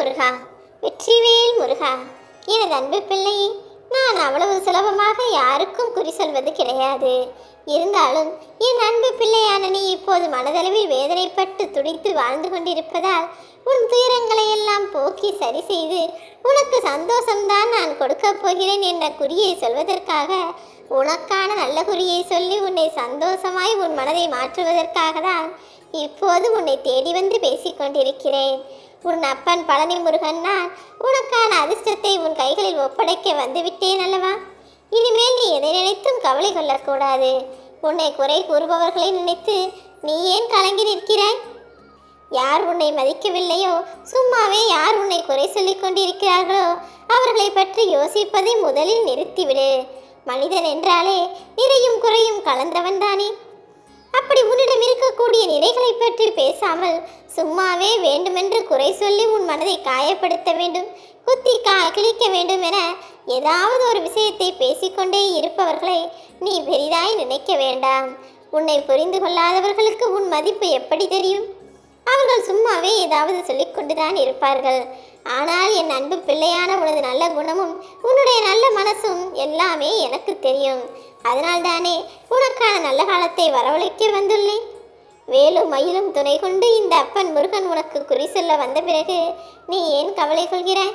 முருகா வெற்றிவேல் முருகா. எனது அன்பு பிள்ளை நான் அவ்வளவு சுலபமாக யாருக்கும் குறி சொல்வது கிடையாது. இருந்தாலும் என் அன்பு பிள்ளையான நீ இப்போது மனதளவில் வேதனைப்பட்டு துடித்து வாழ்ந்து கொண்டிருப்பதால் உன் துயரங்களை எல்லாம் போக்கி சரி செய்து உனக்கு சந்தோஷம்தான் நான் கொடுக்கப் போகிறேன் என்ற குறியை சொல்வதற்காக உனக்கான நல்ல குறியை சொல்லி உன்னை சந்தோஷமாய் உன் மனதை மாற்றுவதற்காக தான் இப்போது உன்னை தேடி வந்து பேசிக் கொண்டிருக்கிறேன். உன் அப்பன் பழனி முருகன் நான் உனக்கான அதிர்ஷ்டத்தை உன் கைகளில் ஒப்படைக்க வந்துவிட்டேன் அல்லவா? இனிமேல் நீ எதை நினைத்தும் கவலை கொள்ளக்கூடாது. உன்னை குறை கூறுபவர்களை நினைத்து நீ ஏன் கலங்கி நிற்கிறாய்? யார் உன்னை மதிக்கவில்லையோ சும்மாவே யார் உன்னை குறை சொல்லிக் கொண்டிருக்கிறார்களோ அவர்களை பற்றி யோசிப்பதை முதலில் நிறுத்திவிடு. மனிதன் என்றாலே நிறையும் குறையும் கலந்தவன் தானே. அப்படி உன்னிடம் இருக்கக்கூடிய நிலைகளை பற்றி பேசாமல் சும்மாவே வேண்டுமென்று குறை சொல்லி உன் மனதை காயப்படுத்த வேண்டும் குத்தி கா கிழிக்க வேண்டும் என ஏதாவது ஒரு விஷயத்தை பேசிக்கொண்டே இருப்பவர்களை நீ பெரிதாய் நினைக்க வேண்டாம். உன்னை புரிந்து கொள்ளாதவர்களுக்கு உன் மதிப்பு எப்படி தெரியும்? அவர்கள் சும்மாவே ஏதாவது சொல்லிக்கொண்டுதான் இருப்பார்கள். ஆனால் என் அன்பு பிள்ளையான உனது நல்ல குணமும் உன்னுடைய நல்ல மனசும் எல்லாமே எனக்கு தெரியும். அதனால்தானே உனக்கான நல்ல காலத்தை வரவழைக்க வந்துள்ளேன். வேலும் மயிலும் துணை கொண்டு இந்த அப்பன் முருகன் உனக்கு குறி சொல்ல வந்த பிறகு நீ ஏன் கவலை கொள்கிறாய்?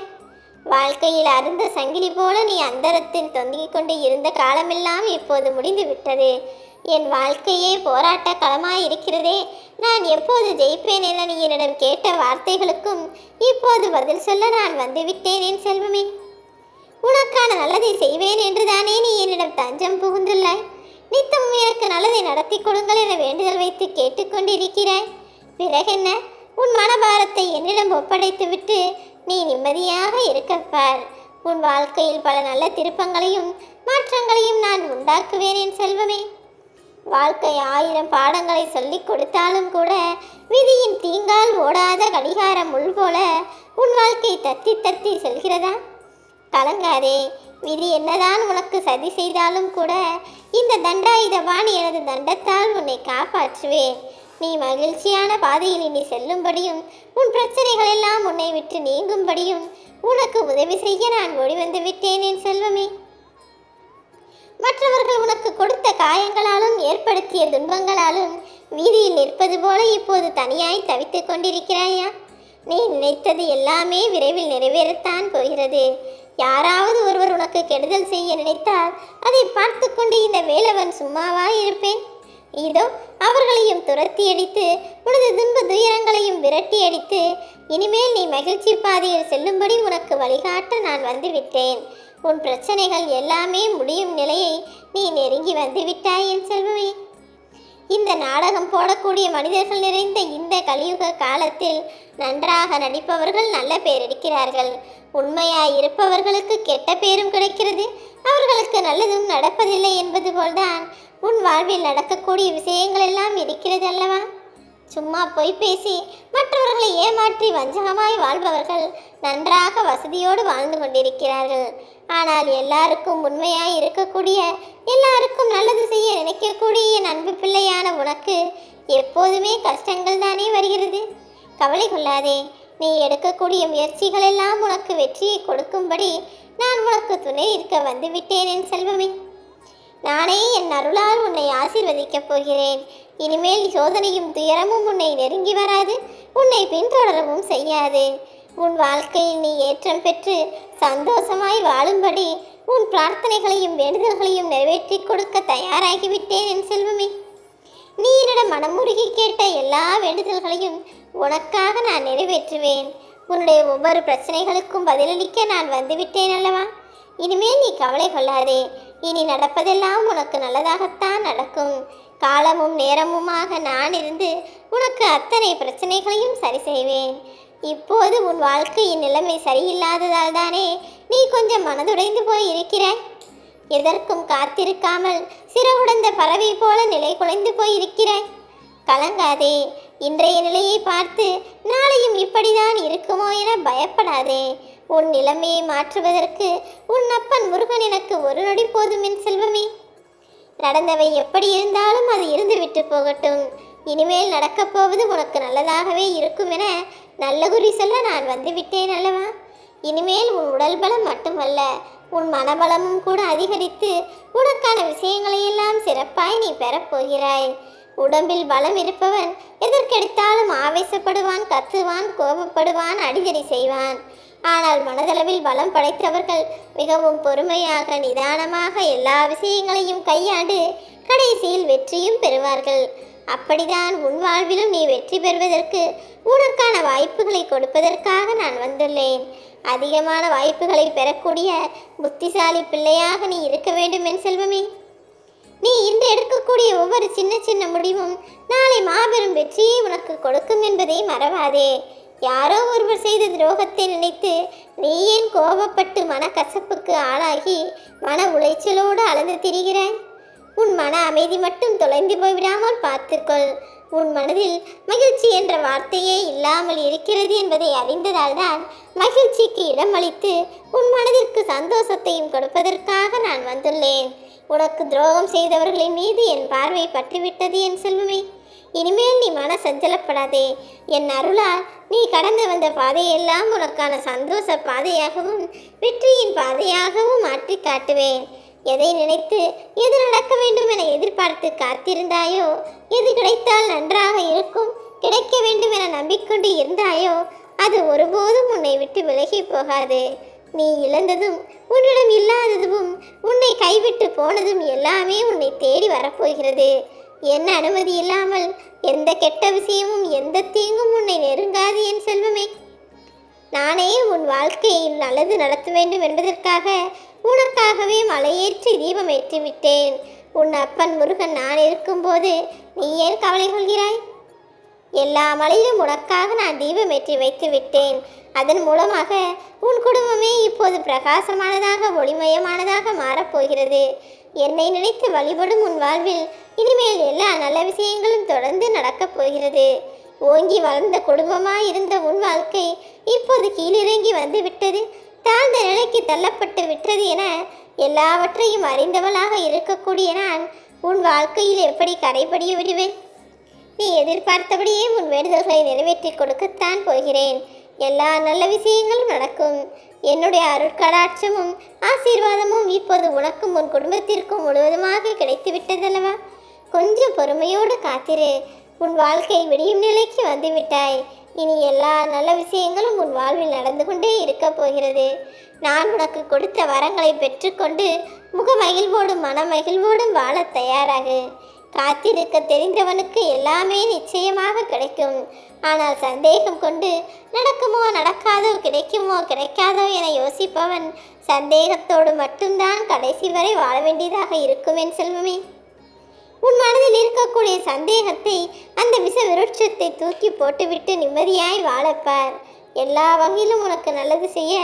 வாழ்க்கையில் அருந்த சங்கிலி போல நீ அந்தரத்தில் தொங்கிக் கொண்டு இருந்த காலமெல்லாம் இப்போது முடிந்து விட்டது என் வாழ்க்கையே போராட்ட களமாக இருக்கிறதே. நான் எப்போது ஜெயிப்பேன் என நீ என்னிடம் கேட்ட வார்த்தைகளுக்கும் இப்போது பதில் சொல்ல நான் வந்துவிட்டேன் என் செல்வமே. உனக்கான நல்லதை செய்வேன் என்றுதானே நீ என்னிடம் தஞ்சம் புகுந்துள்ளாய். நித்தமும் எனக்கு நல்லதை நடத்தி கொடுங்கள் என வேண்டுதல் வைத்து கேட்டுக்கொண்டிருக்கிறாய். பிறகென்ன? உன் மனபாரத்தை என்னிடம் ஒப்படைத்துவிட்டு நீ நிம்மதியாக இருக்கப்பார் உன் வாழ்க்கையில் பல நல்ல திருப்பங்களையும் மாற்றங்களையும் நான் உண்டாக்குவேன் என் செல்வமே. வாழ்க்கை ஆயிரம் பாடங்களை சொல்லிக் கொடுத்தாலும் கூட விதியின் தீங்கால் ஓடாத கடிகார முள் போல உன் வாழ்க்கை தத்தி தத்தி செல்கிறதா? கலங்காதே. விதி என்னதான் உனக்கு சதி செய்தாலும் கூட இந்த தண்டாயுதவான் எனது தண்டத்தால் உன்னை காப்பாற்றுவேன் நீ மகிழ்ச்சியான பாதையில் இனி செல்லும்படியும் உன் பிரச்சனைகள் எல்லாம் உன்னை விட்டு நீங்கும்படியும் உனக்கு உதவி செய்ய நான் ஓடி வந்து விட்டேன் என் செல்வமே. மற்றவர்கள் உனக்கு கொடுத்த காயங்களாலும் ஏற்படுத்திய துன்பங்களாலும் வீதியில் நிற்பது போல இப்போது தனியாய் தவித்துக் கொண்டிருக்கிறாயா? நீ நினைத்தது எல்லாமே விரைவில் நிறைவேறத்தான் போகிறது. யாராவது ஒருவர் உனக்கு கெடுதல் செய்ய நினைத்தால் அதை பார்த்து கொண்டு இந்த வேலவன் சும்மாவா இருப்பேன். இதோ அவர்களையும் துரத்தி அடித்து உனது துன்ப துயரங்களையும் விரட்டி அடித்து இனிமேல் நீ மகிழ்ச்சி பாதையில் செல்லும்படி உனக்கு வழிகாட்ட நான் வந்துவிட்டேன். உன் பிரச்சனைகள் எல்லாமே முடியும் நிலையை நீ நெருங்கி வந்து விட்டாய் என் செல்வமே. இந்த நாடகம் போடக்கூடிய மனிதர்கள் நிறைந்த இந்த கலியுக காலத்தில் நன்றாக நடிப்பவர்கள் நல்ல பேர் எடுக்கிறார்கள். உண்மையாய் இருப்பவர்களுக்கு கெட்ட பேரும் கிடைக்கிறது. அவர்களுக்கு நல்லதும் நடப்பதில்லை என்பது போல்தான் உன் வாழ்வில் நடக்கக்கூடிய விஷயங்கள் எல்லாம் இருக்கிறது அல்லவா? சும்மா பொய் பேசி மற்றவர்களை ஏமாற்றி வஞ்சகமாய் வாழ்பவர்கள் நன்றாக வசதியோடு வாழ்ந்து கொண்டிருக்கிறார்கள். ஆனால் எல்லாருக்கும் உண்மையாய் இருக்கக்கூடிய எல்லாருக்கும் நல்லது செய்ய நினைக்கக்கூடிய என் அன்பு பிள்ளையான உனக்கு எப்போதுமே கஷ்டங்கள் தானே வருகிறது. கவலை கொள்ளாதே. நீ எடுக்கக்கூடிய முயற்சிகள் எல்லாம் உனக்கு வெற்றியை கொடுக்கும்படி நான் உனக்கு துணை இருக்க வந்துவிட்டேன் என் செல்வமே. நானே என் அருளால் உன்னை ஆசீர்வதிக்கப் போகிறேன். இனிமேல் சோதனையும் துயரமும் உன்னை நெருங்கி வராது. உன்னை பின்தொடரவும் செய்யாது. உன் வாழ்க்கையில் நீ ஏற்றம் பெற்று சந்தோஷமாய் வாழும்படி உன் பிரார்த்தனைகளையும் வேண்டுதல்களையும் நிறைவேற்றி கொடுக்க தயாராகிவிட்டேன் என் செல்வமே. நீ என்னிடம் மனமுருகி கேட்ட எல்லா வேண்டுதல்களையும் உனக்காக நான் நிறைவேற்றுவேன். உன்னுடைய ஒவ்வொரு பிரச்சனைகளுக்கும் பதிலளிக்க நான் வந்துவிட்டேன் அல்லவா? இனிமேல் நீ கவலை கொள்ளாதே. இனி நடப்பதெல்லாம் உனக்கு நல்லதாகத்தான் நடக்கும். காலமும் நேரமுமாக நான் இருந்து உனக்கு அத்தனை பிரச்சனைகளையும் சரி செய்வேன். இப்போது உன் வாழ்க்கையின் நிலைமை சரியில்லாததால் தானே நீ கொஞ்சம் மனதுடைந்து போய் இருக்கிறாய் எதற்கும் காத்திருக்காமல் சிறகுடந்த பறவை போல நிலை குலைந்து போயிருக்கிறாய் கலங்காதே இன்றைய நிலையை பார்த்து நாளையும் இப்படிதான் இருக்குமோ என பயப்படாதே. உன் நிலைமையை மாற்றுவதற்கு உன் அப்பன் முருகன் எனக்கு ஒரு நொடி போதும் என் செல்வமே. நடந்தவை எப்படி இருந்தாலும் அது இருந்து விட்டு போகட்டும். இனிமேல் நடக்கப் போவது உனக்கு நல்லதாகவே இருக்கும் என நல்ல குறி சொல்ல நான் வந்து விட்டேன் அல்லவா? இனிமேல் உன் உடல் பலம் மட்டுமல்ல உன் மனபலமும் கூட அதிகரித்து உனக்கான விஷயங்களையெல்லாம் சிறப்பாய் நீ பெறப்போகிறாய் உடம்பில் பலம் இருப்பவன் எதற்கெடுத்தாலும் ஆவேசப்படுவான் கத்துவான் கோபப்படுவான் அடிதடி செய்வான். ஆனால் மனதளவில் பலம் படைத்தவர்கள் மிகவும் பொறுமையாக நிதானமாக எல்லா விஷயங்களையும் கையாண்டு கடைசியில் வெற்றியும் பெறுவார்கள். அப்படிதான் உன் வாழ்விலும் நீ வெற்றி பெறுவதற்கு உனக்கான வாய்ப்புகளை கொடுப்பதற்காக நான் வந்துள்ளேன். அதிகமான வாய்ப்புகளை பெறக்கூடிய புத்திசாலி பிள்ளையாக நீ இருக்க வேண்டும் என் செல்வமே. நீ இன்று எடுக்கக்கூடிய ஒவ்வொரு சின்ன சின்ன முடிவும் நாளை மாபெரும் வெற்றியை உனக்கு கொடுக்கும் என்பதை மறவாதே. யாரோ ஒருவர் செய்த துரோகத்தை நினைத்து நீ ஏன் கோபப்பட்டு மனக்கசப்புக்கு ஆளாகி மன உளைச்சலோடு அளந்து திரிகிறாய்? உன் மன அமைதி மட்டும் தொலைந்து போய்விடாமல் பார்த்துக்கொள். உன் மனதில் மகிழ்ச்சி என்ற வார்த்தையே இல்லாமல் இருக்கிறது என்பதை அறிந்ததால்தான் மகிழ்ச்சிக்கு இடமளித்து உன் மனதிற்கு சந்தோஷத்தையும் கொடுப்பதற்காக நான் வந்துள்ளேன். உனக்கு துரோகம் செய்தவர்களின் மீது என் பார்வை பற்றிவிட்டது என் செல்வமே. இனிமேல் நீ மன சஞ்சலப்படாதே. என் அருளால் நீ கடந்து வந்த பாதையெல்லாம் உனக்கான சந்தோஷ பாதையாகவும் வெற்றியின் பாதையாகவும் மாற்றி காட்டுவேன். எதை நினைத்து எது நடக்க வேண்டும் என எதிர்பார்த்து காத்திருந்தாயோ? எது கிடைத்தால் நன்றாக இருக்கும் கிடைக்க வேண்டும் என நம்பிக்கொண்டு இருந்தாயோ? அது ஒருபோதும் உன்னை விட்டு விலகி போகாது. நீ இழந்ததும் உன்னிடம் இல்லாததும் உன்னை கைவிட்டு போனதும் எல்லாமே உன்னை தேடி வரப்போகிறது. என் அனுமதி இல்லாமல் எந்த கெட்ட விஷயமும் எந்த தீங்கும் உன்னை நெருங்காது என் செல்வமே. நானே உன் வாழ்க்கையில் நல்லது நடத்த வேண்டும் என்பதற்காக உனக்காகவே மலையேற்றி தீபம் ஏற்றி விட்டேன் உன் அப்பன் முருகன் நான் இருக்கும்போது நீ ஏன் கவலை கொள்கிறாய்? எல்லா மலையிலும் உனக்காக நான் தீபம் ஏற்றி வைத்து விட்டேன் அதன் மூலமாக உன் குடும்பமே இப்போது பிரகாசமானதாக ஒளிமயமானதாக மாறப்போகிறது. என்னை நினைத்து வழிபடும் உன் வாழ்வில் இனிமேல் எல்லா நல்ல விஷயங்களும் தொடர்ந்து நடக்கப் போகிறது. ஓங்கி வளர்ந்த குடும்பமாய் இருந்த உன் வாழ்க்கை இப்போது கீழிறங்கி வந்து விட்டது தாழ்ந்த நிலைக்கு தள்ளப்பட்டு விட்டது என எல்லாவற்றையும் அறிந்தவளாக இருக்கக்கூடிய நான் உன் வாழ்க்கையில் எப்படி கடைபடிய விடுவேன்? நீ எதிர்பார்த்தபடியே உன் வேண்டுதல்களை நிறைவேற்றி கொடுக்கத்தான் போகிறேன். எல்லா நல்ல விஷயங்களும் நடக்கும். என்னுடைய அருட்கடாட்சமும் ஆசீர்வாதமும் இப்போது உனக்கும் உன் குடும்பத்திற்கும் முழுவதுமாக கிடைத்து விட்டதல்லவா கொஞ்சம் பொறுமையோடு காத்திரு. உன் வாழ்க்கை விடியும் நிலைக்கு வந்து விட்டாய் இனி எல்லா நல்ல விஷயங்களும் உன் வாழ்வில் நடந்து கொண்டே இருக்கப் போகிறது. நான் உனக்கு கொடுத்த வரங்களை பெற்றுக்கொண்டு முக முகமகிழ்வோடும் மனமகிழ்வோடும் வாழ தயாராகு. காத்திருக்க தெரிந்தவனுக்கு எல்லாமே நிச்சயமாக கிடைக்கும். ஆனால் சந்தேகம் கொண்டு நடக்குமோ நடக்காதோ கிடைக்குமோ கிடைக்காதோ என யோசிப்பவன் சந்தேகத்தோடு மட்டும்தான் கடைசி வரை வாழ வேண்டியதாக இருக்கும் என் செல்வமே. உன் மனதில் இருக்கக்கூடிய சந்தேகத்தை அந்த விஷ விருட்சத்தை தூக்கி போட்டுவிட்டு நிம்மதியாய் வாழப்பார். எல்லா வகையிலும் உனக்கு நல்லது செய்ய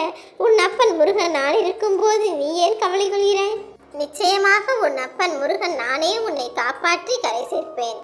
உன் அப்பன் முருகன் நான் இருக்கும்போது நீ ஏன் கவலை கொள்கிறாய் நிச்சயமாக உன் அப்பன் முருகன் நானே உன்னை காப்பாற்றி கரை சேர்ப்பேன்.